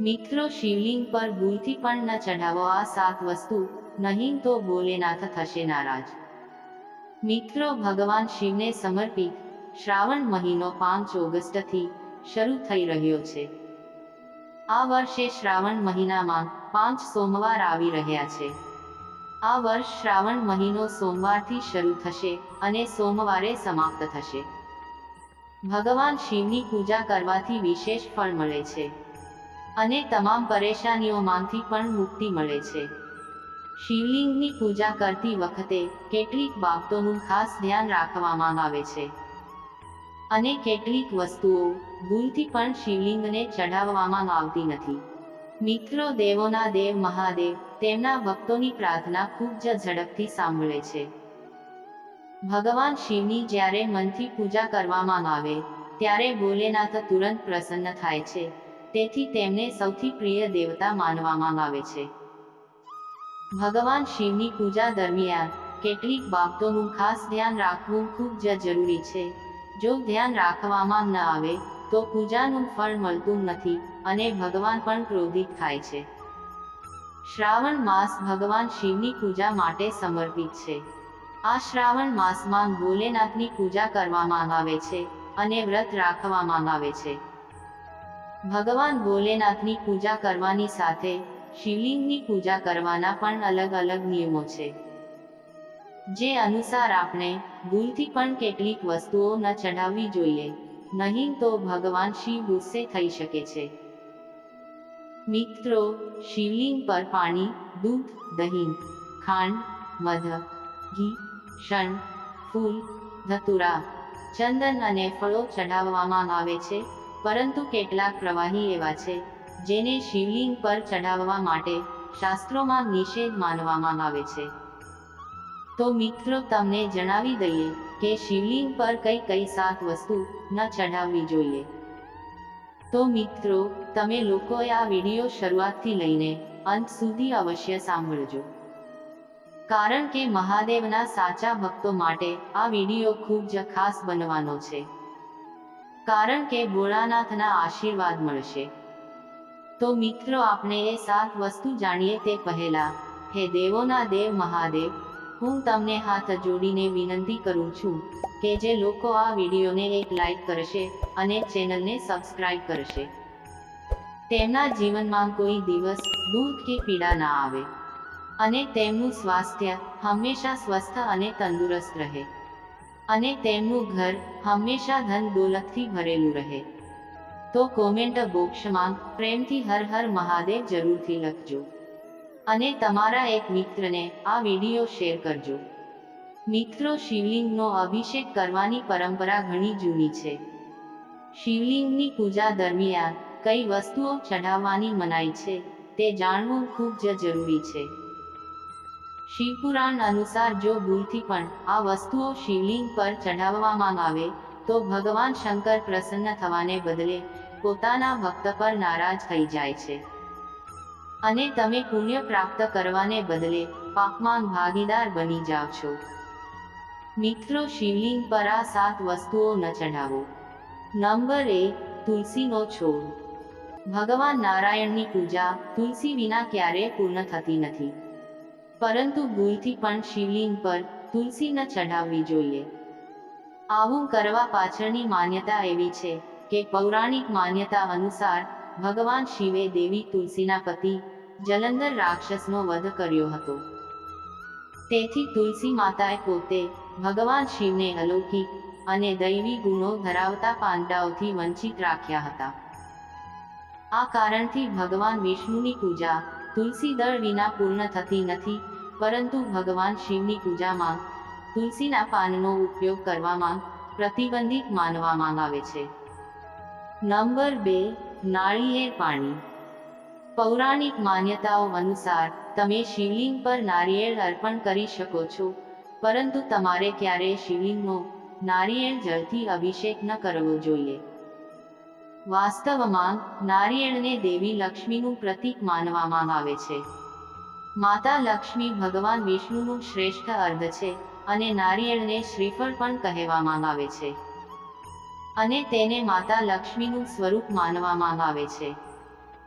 મિત્રો શિવલિંગ પર ભૂલથી પણ ન ચઢાવો આ સાત વસ્તુ, નહીં તો ભોલેનાથ થશે નારાજ. મિત્રો ભગવાન શિવને સમર્પિત, શ્રાવણ મહિનો પાંચ ઓગસ્ટથી શરૂ થઈ રહ્યો છે. આ વર્ષે શ્રાવણ મહિનામાં પાંચ સોમવાર આવી રહ્યા છે. આ વર્ષ શ્રાવણ મહિનો સોમવારથી શરૂ થશે અને સોમવારે સમાપ્ત થશે. ભગવાન શિવની પૂજા કરવાથી વિશેષ ફળ મળે છે. અને તમામ પરેશાનીઓમાંથી પણ મુક્તિ મળે છે. શિવલિંગની પૂજા કરતી વખતે કેટલીક બાબતોનું ખાસ ધ્યાન રાખવામાં આવે છે. અને કેટલીક વસ્તુઓ ભૂલથી પણ શિવલિંગને ચઢાવવામાં આવતી નથી. મિત્રો, દેવોના દેવ મહાદેવ તેમના ભક્તોની પ્રાર્થના ખૂબ જ ઝડપથી સાંભળે છે. ભગવાન શિવની જ્યારે મનથી પૂજા કરવામાં આવે, ત્યારે ભોલેનાથ તુરંત પ્રસન્ન થાય છે. તેથી તેમને સૌથી પ્રિય દેવતા માનવામાં આવે છે. ભગવાન શિવની પૂજા દરમિયાન કેટલીક બાબતોનું ખાસ ધ્યાન રાખવું ખૂબ જ જરૂરી છે. જો ધ્યાન રાખવામાં ન આવે, તો પૂજાનું ફળ મળતું નથી અને ભગવાન પણ ક્રોધિત થાય છે. શ્રાવણ માસ ભગવાન શિવની પૂજા માટે સમર્પિત છે. આ શ્રાવણ માસમાં ભોલેનાથની પૂજા કરવામાં આવે છે અને વ્રત રાખવામાં આવે છે. ભગવાન ભોલેનાથની પૂજા કરવાની સાથે શિવલિંગની પૂજા કરવાના પણ અલગ અલગ નિયમો છે. જે અનુસાર આપણે ભૂલથી પણ કેટલીક વસ્તુઓ ન ચઢાવવી જોઈએ, નહીં તો ભગવાન શિવ ગુસ્સે થઈ શકે છે. મિત્રો, શિવલિંગ પર પાણી, દૂધ, દહીં, ખાંડ, મધ, ઘી, શણ, ફૂલ, ધતુરા, ચંદન અને ફળો ચઢાવવામાં આવે છે. પરંતુ કેટલાક પ્રવાહી એવા છે, જેને શિવલિંગ પર ચઢાવવા માટે શાસ્ત્રોમાં નિષેધ માનવામાં આવે છે. તો મિત્રો, તમને જણાવી દઈએ કે શિવલિંગ પર કઈ કઈ સાત વસ્તુ ન ચઢાવવી જોઈએ. તો મિત્રો, તમે લોકોએ આ વીડિયો શરૂઆતથી લઈને અંત સુધી અવશ્ય સાંભળજો. કારણ કે મહાદેવના સાચા ભક્તો માટે આ વીડિયો ખૂબ જ ખાસ બનવાનો છે. કારણ કે ભોળાનાથના આશીર્વાદ મળશે. તો મિત્રો, આપણે એ સાત વસ્તુ જાણીએ તે પહેલા, હે દેવોના દેવ મહાદેવ, હું તમને હાથ જોડીને વિનંતી કરું છું કે જે લોકો આ વિડીયોને એક લાઈક કરશે અને ચેનલને સબસ્ક્રાઇબ કરશે. તેમના જીવનમાં કોઈ દિવસ દુઃખ કે પીડા ના આવે. અને તેમનું સ્વાસ્થ્ય હંમેશા સ્વસ્થ અને તંદુરસ્ત રહે. અને તેમનું ઘર હંમેશા ધન દોલતથી ભરેલું રહે. તો કોમેન્ટ બોક્સમાં પ્રેમથી હર હર મહાદેવ જરૂરથી લખજો. અને તમારા એક મિત્રને આ વીડિયો શેર કરજો. મિત્રો શિવલિંગનો અભિષેક કરવાની પરંપરા ઘણી જૂની છે. શિવલિંગની પૂજા દરમિયાન કઈ વસ્તુઓ ચઢાવવાની મનાઈ છે તે જાણવું ખૂબ જ જરૂરી છે. શિવપુરાણ અનુસાર જો ભૂલથી પણ આ વસ્તુઓ શિવલિંગ પર ચઢાવવામાં આવે, તો ભગવાન શંકર પ્રસન્ન થવાને બદલે પોતાના ભક્ત પર નારાજ થઈ જાય છે. અને તમે પુણ્ય પ્રાપ્ત કરવાને બદલે પાપમાં ભાગીદાર બની જાઓ છો. મિત્રો, શિવલિંગ પર આ સાત વસ્તુઓ ન ચઢાવો. નંબર એક તુલસીનો છોડ. ભગવાન નારાયણની પૂજા તુલસી વિના ક્યારેય પૂર્ણ થતી નથી. પરંતુ ભૂલથી પણ શિવલિંગ પર તુલસી ન ચઢાવવી જોઈએ. આવું કરવા પાછળની માન્યતા એવી છે કે પૌરાણિક માન્યતા અનુસાર ભગવાન શિવે દેવી તુલસીના પતિ જલંધર રાક્ષસનો વધ કર્યો હતો. તેથી તુલસી માતાએ પોતે ભગવાન શિવને અલૌકિક અને દૈવી ગુણો ધરાવતા પાંડાઓથી વંચિત રાખ્યા હતા. આ કારણથી ભગવાન વિષ્ણુની પૂજા તુલસી દળ વિના પૂર્ણ થતી નથી પરંતુ ભગવાન શિવની પૂજામાં તુલસીના પાનનો ઉપયોગ કરવામાં પ્રતિબંધિત માનવામાં આવે છે. નંબર બે, નાળિયેર પાણી. પૌરાણિક માન્યતાઓ અનુસાર, તમે શિવલિંગ પર નારિયેળ અર્પણ કરી શકો છો, પરંતુ તમારે ક્યારેય શિવલિંગનો નારિયેળ જળથી અભિષેક ન કરવો જોઈએ. વાસ્તવમાં, નારિયેળને દેવી લક્ષ્મીનું પ્રતીક માનવામાં આવે છે. માતા લક્ષ્મી ભગવાન વિષ્ણુનું શ્રેષ્ઠ અર્ધ છે અને નારિયેળને શ્રીફળ પણ કહેવામાં આવે છે. અને તેને માતા લક્ષ્મીનું સ્વરૂપ માનવામાં આવે છે.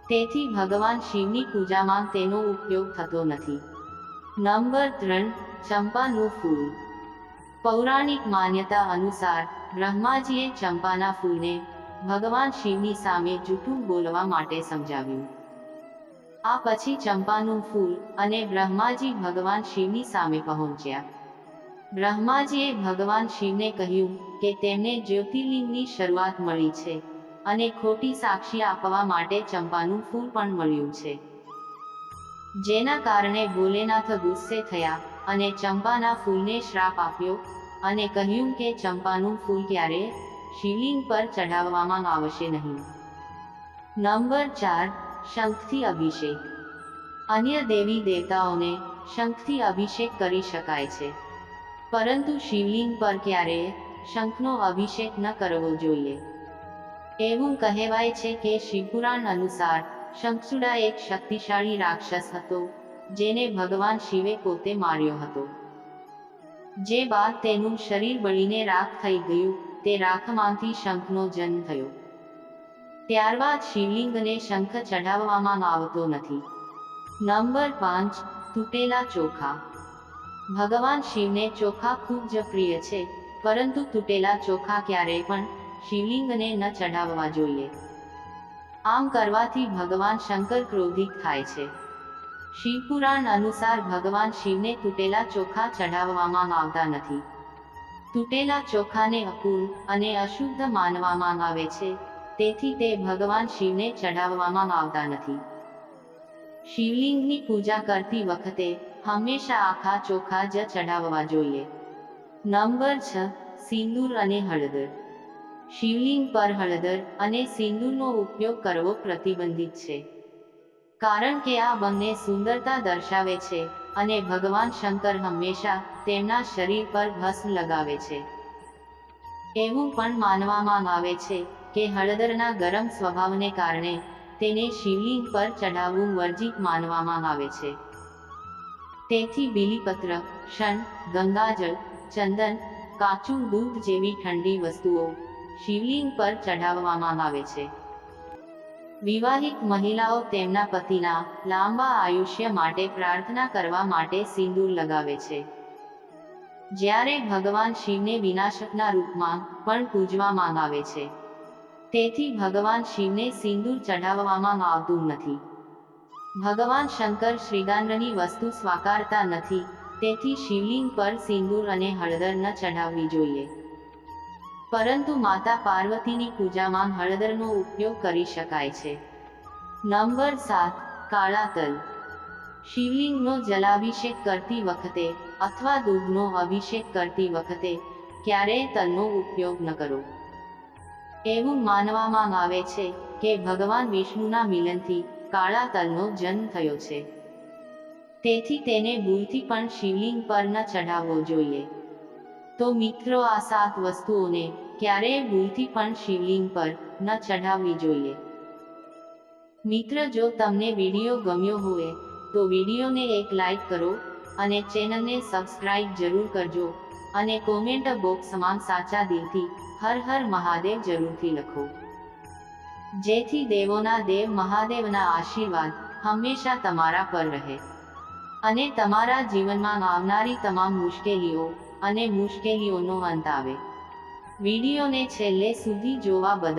તેથી ભગવાન શિવની પૂજામાં તેનો ઉપયોગ થતો નથી. નંબર ત્રણ, ચંપાનું ફૂલ. પૌરાણિક માન્યતા અનુસાર બ્રહ્માજીએ ચંપાના ફૂલને ભગવાન શિવની સામે જૂઠું બોલવા માટે સમજાવ્યું. આ પછી ચંપાનું ફૂલ અને બ્રહ્માજી ભગવાન શિવની સામે પહોંચ્યા. બ્રહ્માજીએ ભગવાન શિવને કહ્યું કે તેમને જ્યોતિર્લિંગની શરૂઆત મળી છે અને ખોટી સાક્ષી આપવા માટે ચંપાનું ફૂલ પણ મળ્યું છે. જેના કારણે ભોલેનાથ ગુસ્સે થયા અને ચંપાના ફૂલને શ્રાપ આપ્યો અને કહ્યું કે ચંપાનું ફૂલ ક્યારે? શિવલિંગ પર ચઢાવવામાં આવશે નહીં. નંબર ચાર શંખથી અભિષેક. અન્ય દેવી દેવતાઓને શંખથી અભિષેક કરી શકાય છે. પરંતુ શિવલિંગ પર ક્યારેય શંખનો અભિષેક ન કરવો જોઈએ. એવું કહેવાય છે કે શિવપુરાણ અનુસાર શંખસુડા એક શક્તિશાળી રાક્ષસ હતો, જેને ભગવાન શિવે પોતે માર્યો હતો. જે બાદ તેનું શરીર બળીને રાખ થઈ ગયું, તે રાખમાંથી શંખનો જન્મ થયો. ત્યારબાદ શિવલિંગને શંખ ચઢાવવામાં આવતો નથી. નંબર પાંચ, તૂટેલા ચોખા. ભગવાન શિવને ચોખા ખૂબ જ પ્રિય છે, પરંતુ તૂટેલા ચોખા ક્યારેય પણ શિવલિંગને ન ચઢાવવા જોઈએ. આમ કરવાથી ભગવાન શંકર ક્રોધિત થાય છે. શિવપુરાણ અનુસાર ભગવાન શિવને તૂટેલા ચોખા ચઢાવવામાં આવતા નથી. તૂટેલા ચોખાને અપૂર્ણ અને અશુદ્ધ માનવામાં આવે છે. તેથી તે ભગવાન શિવને ચઢાવવામાં આવતા નથી. શિવલિંગની પૂજા કરતી વખતે હંમેશા આખા ચોખા જ ચઢાવવા જોઈએ. નંબર છ, સિંદૂર અને હળદર. શિવલિંગ પર હળદર અને સિંદૂરનો ઉપયોગ કરવો પ્રતિબંધિત છે. કારણ કે આ બંને સુંદરતા દર્શાવે છે અને ભગવાન શંકર હંમેશા તેમના શરીર પર ભસ્મ લગાવે છે. એવું પણ માનવામાં આવે છે કે હળદરના ગરમ સ્વભાવને કારણે તેને શિવલિંગ પર ચઢાવવું વર્જિત માનવામાં આવે છે. તેથી બીલીપત્ર શન ગંગાજળ, ચંદન, કાચું દૂધ જેવી ઠંડી વસ્તુઓ શિવલિંગ પર ચઢાવવામાં આવે છે. વિવાહિત મહિલાઓ તેમના પતિના લાંબા આયુષ્ય માટે પ્રાર્થના કરવા માટે સિંદૂર લગાવે છે. જ્યારે ભગવાન શિવને વિનાશકના રૂપમાં પણ પૂજવામાં આવે છે. તેથી ભગવાન શિવને સિંદૂર ચઢાવવામાં આવતું નથી. ભગવાન શંકર શ્રીગાંધની વસ્તુ સ્વાકારતા નથી, તેથી શિવલિંગ પર સિંદૂર અને હળદર ન ચઢાવવી જોઈએ. પરંતુ માતા પાર્વતીની પૂજામાં હળદરનો ઉપયોગ કરી શકાય છે. નંબર સાત, કાળા તલ. શિવલિંગનો જલાભિષેક કરતી વખતે અથવા દૂધનો અભિષેક કરતી વખતે ક્યારેય તલનો ઉપયોગ ન કરો. એવું માનવામાં આવે છે કે ભગવાન વિષ્ણુના મિલનથી કાળા તલનો જન્મ થયો છે. તેથી તેને ભૂલથી પણ શિવલિંગ પર ન ચઢાવવો જોઈએ. તો મિત્રો, આ સાત વસ્તુઓને ક્યારેય ભૂલથી પણ શિવલિંગ પર ન ચઢાવવી જોઈએ. મિત્ર, જો તમને વીડિયો ગમ્યો હોય, તો વિડીયોને એક લાઈક કરો અને ચેનલને સબસ્ક્રાઇબ જરૂર કરજો અને કોમેન્ટ બોક્સમાં સાચા દિલથી હર હર મહાદેવ જરૂરથી લખો. જેથી દેવોના દેવ મહાદેવના આશીર્વાદ હંમેશા તમારા પર રહે. અને તમારા જીવનમાં આવનારી તમામ મુશ્કેલીઓ અને મુશ્કેલીઓનો અંત આવે. વિડીયોને છેલ્લે સુધી જોવા બદલ